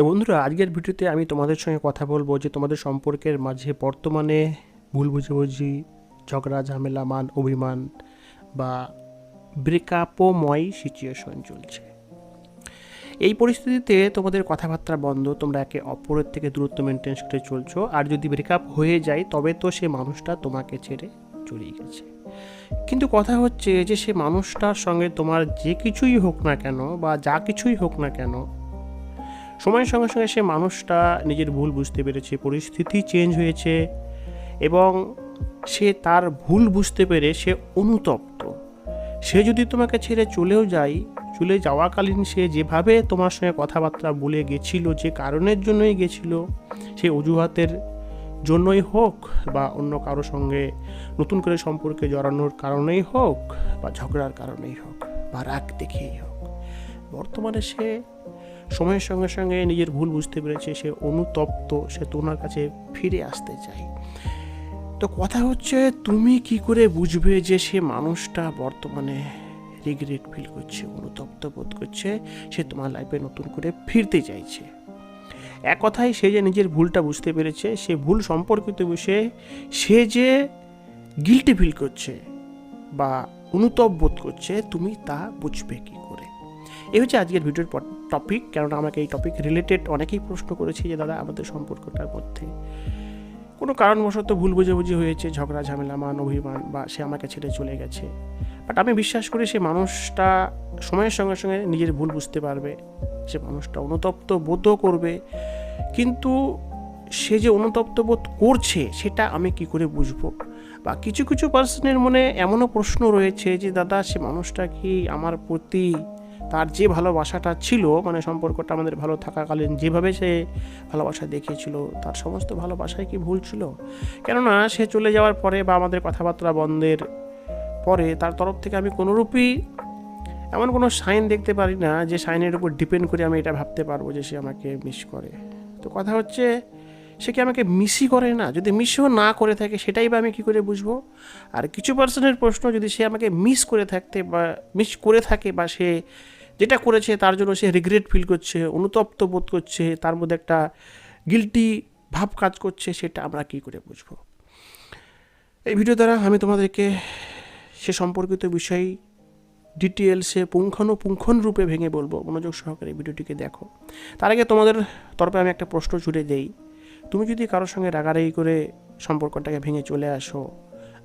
তো বন্ধুরা, আজকের ভিডিওতে আমি তোমাদের সঙ্গে কথা বলব যে তোমাদের সম্পর্কের মাঝে বর্তমানে ভুল বুঝাবুঝি, ঝগড়া, ঝামেলা, মান, অভিমান বা ব্রেকআপময় সিচুয়েশন চলছে। এই পরিস্থিতিতে তোমাদের কথাবার্তা বন্ধ, তোমরা একে অপরের থেকে দূরত্ব মেনটেন করে চলছো, আর যদি ব্রেকআপ হয়ে যায়, তবে তো সে মানুষটা তোমাকে ছেড়ে চলেই গেছে। কিন্তু কথা হচ্ছে যে সে মানুষটার সঙ্গে তোমার যে কিছুই হোক না কেন বা যা কিছুই হোক না কেন সময়ের সঙ্গে সঙ্গে সে মানুষটা নিজের ভুল বুঝতে পেরেছে, পরিস্থিতি চেঞ্জ হয়েছে এবং সে তার ভুল বুঝতে পেরে সে অনুতপ্ত। সে যদি তোমাকে ছেড়ে চলেও যায়, চলে যাওয়াকালীন সে যেভাবে তোমার সঙ্গে কথাবার্তা বলে গেছিল, যে কারণের জন্যই গেছিল, সে অজুহাতের জন্যই হোক বা অন্য কারও সঙ্গে নতুন করে সম্পর্কে জড়ানোর কারণেই হোক বা ঝগড়ার কারণেই হোক বা রাগ দেখেই হোক, বর্তমানে সে সময়ের সঙ্গে সঙ্গে নিজের ভুল বুঝতে পেরেছে, সে অনুতপ্ত, সে তোমার কাছে ফিরে আসতে চায়। তো কথা হচ্ছে, তুমি কি করে বুঝবে যে সে মানুষটা বর্তমানে রিগ্রেট ফিল করছে, অনুতপ্ত বোধ করছে, সে তোমার লাইফে নতুন করে ফিরতে চাইছে? এক কথায়, সে যে নিজের ভুলটা বুঝতে পেরেছে, সে ভুল সম্পর্কিত বিষয়ে সে যে গিল্টি ফিল করছে বা অনুতপ বোধ করছে, তুমি তা বুঝবে কি এই হচ্ছে আজকের ভিডিওর টপিক কেননা আমাকে এই টপিক রিলেটেড অনেকেই প্রশ্ন করেছে যে, দাদা, আমাদের সম্পর্কটার মধ্যে কোনো কারণবশত ভুল বুঝাবুঝি হয়েছে, ঝগড়া, ঝামেলা, মান, অভিমান বা সে আমাকে ছেড়ে চলে গেছে? বাট আমি বিশ্বাস করি সে মানুষটা সময়ের সঙ্গে সঙ্গে নিজের ভুল বুঝতে পারবে। সে মানুষটা অনুতপ্ত বোধও করবে। কিন্তু সে যে অনুতপ্ত বোধ করছে, সেটা আমি কি করে বুঝব? বা কিছু কিছু পার্সনের মনে এমনও প্রশ্ন রয়েছে যে, দাদা, সে মানুষটা কি আমার প্রতি তার যে ভালোবাসাটা ছিল মানে সম্পর্কটা আমাদের ভালো থাকাকালীন যেভাবে সে ভালোবাসা দেখিয়েছিল, তার সমস্ত ভালোবাসায় কি ভুল ছিল? কেননা সে চলে যাওয়ার পরে বা আমাদের কথাবার্তা বন্ধের পরে তার তরফ থেকে আমি কোনোরূপই এমন কোনো সাইন দেখতে পারি না যে সাইনের উপর ডিপেন্ড করে আমি এটা ভাবতে পারব যে সে আমাকে মিস করে। তো কথা হচ্ছে সে কি আমাকে মিসই করে না? যদি মিসও না করে থাকে, সেটাই বা আমি কী করে বুঝব? আর কিছু পার্সনের প্রশ্ন, যদি সে আমাকে মিস করে থাকতে বা মিস করে থাকে বা সে যেটা করেছে, তার জন্য সে রিগ্রেট ফিল করছে, অনুতপ্ত বোধ করছে, তার মধ্যে একটা গিলটি ভাব কাজ করছে, সেটা আমরা কী করে বুঝব? এই ভিডিও দ্বারা আমি তোমাদেরকে সে সম্পর্কিত বিষয় ডিটেলসে পুঙ্খানুপুঙ্খন রূপে ভেঙে বলব। মনোযোগ সহকারে ভিডিওটিকে দেখো। তার আগে তোমাদের তরফে আমি একটা প্রশ্ন জুড়ে দেই। তুমি যদি কারোর সঙ্গে রাগারাগি করে সম্পর্কটাকে ভেঙে চলে আসো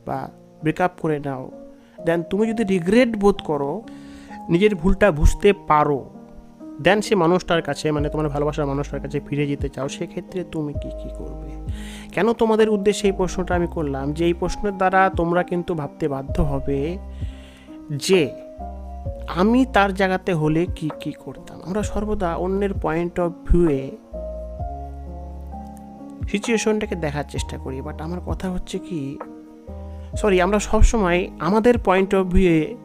বা ব্রেকআপ করে নাও দেন তুমি যদি রিগ্রেট বোধ করো, নিজের ভুলটা বুঝতে পারো দেন সে মানুষটার কাছে মানে তোমার ভালোবাসার মানুষটার কাছে ফিরে যেতে চাও, সেক্ষেত্রে তুমি কি কি করবে? কেন তোমাদের উদ্দেশ্যে এই প্রশ্নটা আমি করলাম? যে এই প্রশ্নের দ্বারা তোমরা কিন্তু ভাবতে বাধ্য হবে যে আমি তার জায়গাতে হলে কি কি করতাম? আমরা সর্বদা অন্যের পয়েন্ট অফ ভিউয়ে সিচুয়েশনটাকে দেখার চেষ্টা করি বাট আমার কথা হচ্ছে কি সরি আমরা সবসময় আমাদের পয়েন্ট অফ ভিউয়ে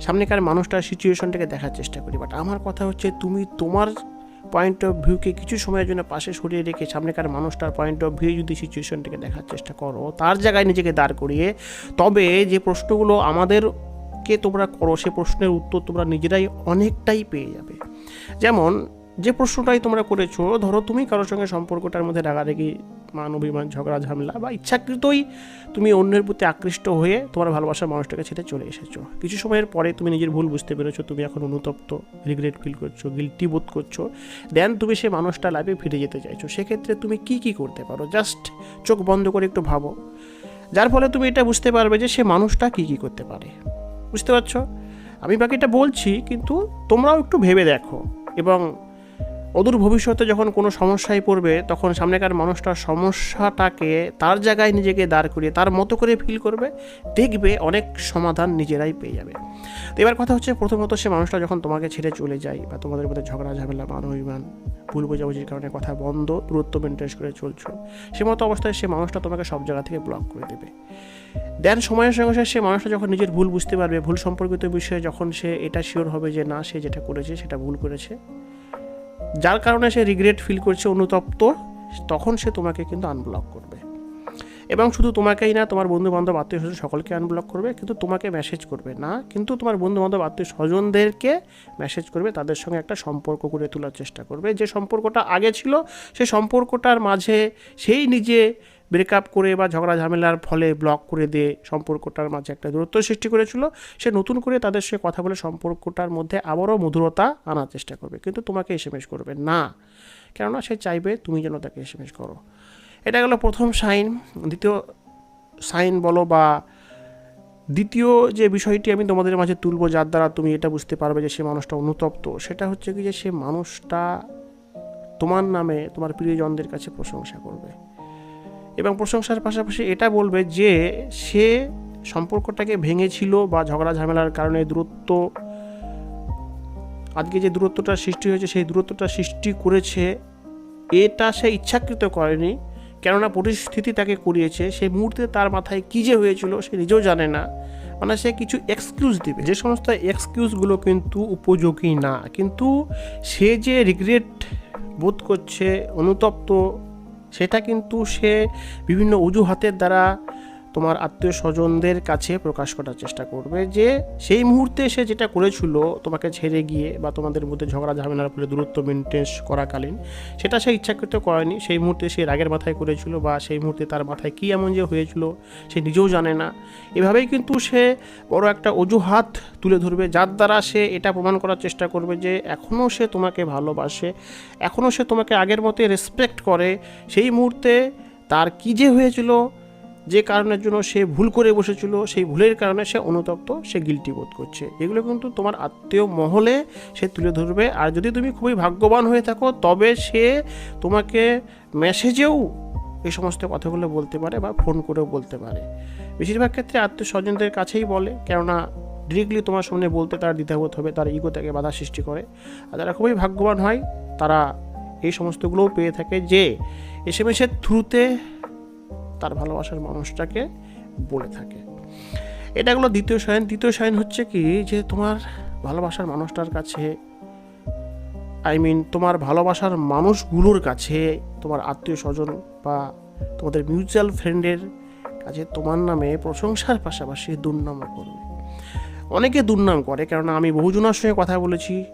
সামনেকার মানুষটার সিচুয়েশনটাকে দেখার চেষ্টা করি বাট আমার কথা হচ্ছে তুমি তোমার পয়েন্ট অফ ভিউকে কিছু সময়ের জন্য পাশে সরিয়ে রেখে সামনেকার মানুষটার পয়েন্ট অফ ভিউ যদি সিচুয়েশনটাকে দেখার চেষ্টা করো, তার জায়গায় নিজেকে দাঁড় করিয়ে, তবে যে প্রশ্নগুলো আমাদেরকে তোমরা করো, সে প্রশ্নের উত্তর তোমরা নিজেরাই অনেকটাই পেয়ে যাবে। যেমন যে প্রশ্নটাই তোমরা করেছ, ধরো তুমি কারোর সঙ্গে সম্পর্কটার মধ্যে রাগারাগি মান অভিমান ঝগড়া, ঝামেলা বা ইচ্ছাকৃতই তুমি অন্যের প্রতি আকৃষ্ট হয়ে তোমার ভালোবাসার মানুষটাকে ছেড়ে চলে এসেছ। কিছু সময়ের পরে তুমি নিজের ভুল বুঝতে পেরেছ, তুমি এখন অনুতপ্ত রিগ্রেট ফিল করছ গিলটি বোধ করছ দেন তুমি সে মানুষটা লাইফে ফিরে যেতে চাইছো। সেক্ষেত্রে তুমি কি কি করতে পারো? জাস্ট চোখ বন্ধ করে একটু ভাবো। যার ফলে তুমি এটা বুঝতে পারবে যে সে মানুষটা কি কি করতে পারে। বুঝতে পারছ? আমি বাকিটা বলছি, কিন্তু তোমরাও একটু ভেবে দেখো এবং অদূর ভবিষ্যতে যখন কোনো সমস্যায় পড়বে, তখন সামনেকার মানুষটার সমস্যাটাকে তার জায়গায় নিজেকে দাঁড় করিয়ে, তার মতো করে ফিল করবে, দেখবে অনেক সমাধান নিজেরাই পেয়ে যাবে। তো এবার কথা হচ্ছে প্রথমত সে মানুষটা যখন তোমাকে ছেড়ে চলে যায় বা তোমাদের মধ্যে ঝগড়া, ঝামেলা মান অভিমান ভুল বোঝাবুঝির কারণে কথা বন্ধ, দূরত্ব মেনটেন করে চলছো, সে মতো অবস্থায় সে মানুষটা তোমাকে সব জায়গা থেকে ব্লক করে দেবে। দেন সময়ের সঙ্গে সঙ্গে সে মানুষটা যখন নিজের ভুল বুঝতে পারবে, ভুল সম্পর্কিত বিষয়ে যখন সে এটা শিওর হবে যে না, সে যেটা করেছে সেটা ভুল করেছে যার কারণে সে রিগ্রেট ফিল করছে অনুতপ্ত, তখন সে তোমাকে কিন্তু আনব্লক করবে। এবং শুধু তোমাকেই না, তোমার বন্ধু বান্ধব আত্মীয় স্বজন সকলকে আনব্লক করবে, কিন্তু তোমাকে মেসেজ করবে না, কিন্তু তোমার বন্ধু বান্ধব আত্মীয় স্বজনদেরকে মেসেজ করবে, তাদের সঙ্গে একটা সম্পর্ক করে তোলার চেষ্টা করবে। যে সম্পর্কটা আগে ছিল সেই সম্পর্কটার মাঝে সেই নিজে ব্রেকআপ করে বা ঝগড়া ঝামেলার ফলে ব্লক করে দিয়ে সম্পর্কটার মাঝে একটা দূরত্ব সৃষ্টি করেছিল। সে নতুন করে তাদের সঙ্গে কথা বলে সম্পর্কটার মধ্যে আবারও মধুরতা আনার চেষ্টা করবে। কিন্তু তোমাকে এসএমএস করবে না। কেননা সে চাইবে তুমি যেন তাকে এসএমএস করো। এটা গেল প্রথম সাইন। দ্বিতীয় সাইন বলো বা দ্বিতীয় যে বিষয়টি আমি তোমাদের মাঝে তুলবো যার দ্বারা তুমি এটা বুঝতে পারবে যে সে মানুষটা অনুতপ্ত, সেটা হচ্ছে কি যে সে মানুষটা তোমার নামে তোমার প্রিয়জনদের কাছে প্রশংসা করবে। এবং প্রশংসার পাশাপাশি এটা বলবে যে সে সম্পর্কটাকে ভেঙেছিল বা ঝগড়া ঝামেলার কারণে দূরত্ব, আজকে যে দূরত্বটা সৃষ্টি হয়েছে, সেই দূরত্বটা সৃষ্টি করেছে, এটা সে ইচ্ছাকৃত করেনি। কেননা পরিস্থিতি তাকে করিয়েছে। সেই মুহূর্তে তার মাথায় কী যে হয়েছিল সে নিজেও জানে না। মানে সে কিছু এক্সকিউজ দিবে। যে সমস্ত এক্সকিউজগুলো কিন্তু উপযোগী না। কিন্তু সে যে রিগ্রেট বোধ করছে, অনুতপ্ত সেটা কিন্তু সে বিভিন্ন অজুহাতের দ্বারা তোমার আত্মীয় স্বজনদের কাছে প্রকাশ করার চেষ্টা করবে যে সেই মুহূর্তে সে যেটা করেছিল তোমাকে ছেড়ে গিয়ে বা তোমাদের মধ্যে ঝগড়া ঝামেলার ফলে দূরত্ব মেনটেন করাকালীন, সেটা সে ইচ্ছাকৃত করেনি। সেই মুহূর্তে সে রাগের মাথায় করেছিল বা সেই মুহূর্তে তার মাথায় কী এমন যে হয়েছিল সে নিজেও জানে না। এভাবেই কিন্তু সে বড় একটা অজুহাত তুলে ধরবে, যার দ্বারা সে এটা প্রমাণ করার চেষ্টা করবে যে এখনও সে তোমাকে ভালোবাসে এখনও সে তোমাকে আগের মতে রেসপেক্ট করে। সেই মুহূর্তে তার কী যে হয়েছিল যে কারণের জন্য সে ভুল করে বসেছিল, সেই ভুলের কারণে সে অনুতপ্ত, সে গিলটি বোধ করছে। এগুলো কিন্তু তোমার আত্মীয় মহলে সে তুলে ধরবে। আর যদি তুমি খুবই ভাগ্যবান হয়ে থাকো, তবে সে তোমাকে মেসেজেও এই সমস্ত কথাগুলো বলতে পারে বা ফোন করেও বলতে পারে। বেশিরভাগ ক্ষেত্রে আত্মীয় স্বজনদের কাছেই বলে, কেননা ডিরেক্টলি তোমার সামনে বলতে তার দ্বিধাবোধ হবে, তার ইগো থেকে বাধা সৃষ্টি করে। আর যারা খুবই ভাগ্যবান হয়, তারা এই সমস্তগুলোও পেয়ে থাকে যে এস থ্রুতে তার ভালোবাসার মানুষটাকে বলে থাকে। এটা হলো দ্বিতীয় সাইন তৃতীয় সাইন হচ্ছে কি যে তোমার ভালোবাসার মানুষটার কাছে আই মিন তোমার ভালোবাসার মানুষগুলোর কাছে, তোমার আত্মীয় স্বজন বা তোমাদের মিউচুয়াল ফ্রেন্ডের কাছে তোমার নামে প্রশংসার পাশাপাশি দুর্নামও করবে। অনেকে দুর্নাম করে, কেননা আমি বহুজনের সঙ্গে কথা বলেছি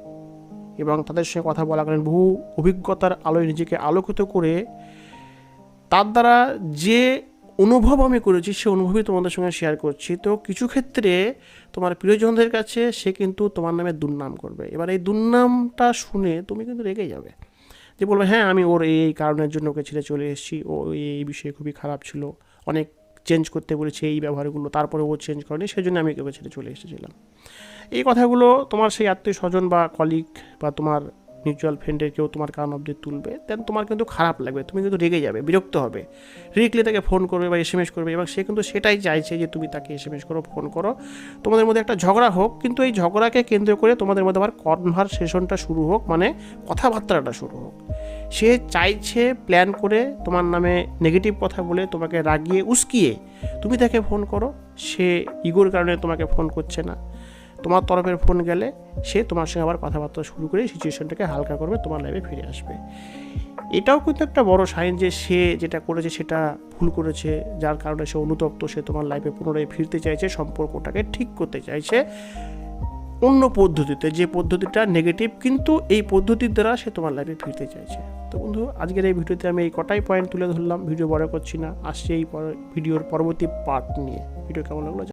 এবং তাদের সঙ্গে কথা বলাকালীন বহু অভিজ্ঞতার আলোয় নিজেকে আলোকিত করে তার দ্বারা যে অনুভব আমি করেছি, সে অনুভবই তোমাদের সঙ্গে শেয়ার করছি। তো কিছু ক্ষেত্রে তোমার প্রিয়জনদের কাছে সে কিন্তু তোমার নামে দুর্নাম করবে। এবার এই দুর্নামটা শুনে তুমি কিন্তু রেগে যাবে। যে বলবে হ্যাঁ আমি ওর এই কারণের জন্য ওকে ছেড়ে চলে এসেছি। ও এই এই বিষয়ে খুবই খারাপ ছিল। অনেক চেঞ্জ করতে বলেছে এই ব্যবহারগুলো। তারপরে ও চেঞ্জ করেনি। সেই জন্য আমি ওকে ছেড়ে চলে এসেছিলাম। এই কথাগুলো তোমার সেই আত্মীয় স্বজন বা কলিগ বা তোমার মিউচুয়াল ফ্রেন্ডের কেউ তোমার কান অব্দি তুলবে দেন তোমার কিন্তু খারাপ লাগবে, তুমি কিন্তু রেগে যাবে, বিরক্ত হবে। ডিরেক্টলি তাকে ফোন করবে বা এস এম এস করবে, এবং সে কিন্তু সেটাই চাইছে যে তুমি তাকে এস এম এস করো ফোন করো। তোমাদের মধ্যে একটা ঝগড়া হোক, কিন্তু এই ঝগড়াকে কেন্দ্র করে তোমাদের মধ্যে আবার কনভারসেশনটা শুরু হোক মানে কথাবার্তাটা শুরু হোক। সে চাইছে প্ল্যান করে তোমার নামে নেগেটিভ কথা বলে তোমাকে রাগিয়ে উস্কিয়ে তুমি তাকে ফোন করো। সে ইগোর কারণে তোমাকে ফোন করছে না। তোমার তরফের ফোন গেলে সে তোমার সঙ্গে আবার কথাবার্তা শুরু করে সিচুয়েশনটাকে হালকা করবে, তোমার লাইফে ফিরে আসবে। এটাও কিন্তু একটা বড় সাইন যে সে যেটা করেছে সেটা ভুল করেছে, যার কারণে সে অনুতপ্ত, সে তোমার লাইফে পুনরায় ফিরতে চাইছে, সম্পর্কটাকে ঠিক করতে চাইছে। অন্য পদ্ধতিতে, যে পদ্ধতিটা নেগেটিভ কিন্তু এই পদ্ধতির দ্বারা সে তোমার লাইফে ফিরতে চাইছে। তো বন্ধু, আজকের এই ভিডিওতে আমি এই কটাই পয়েন্ট তুলে ধরলাম ভিডিও বড় করছি না, আসছে এই ভিডিওর পরবর্তী পার্ট নিয়ে। ভিডিও কেমন লাগল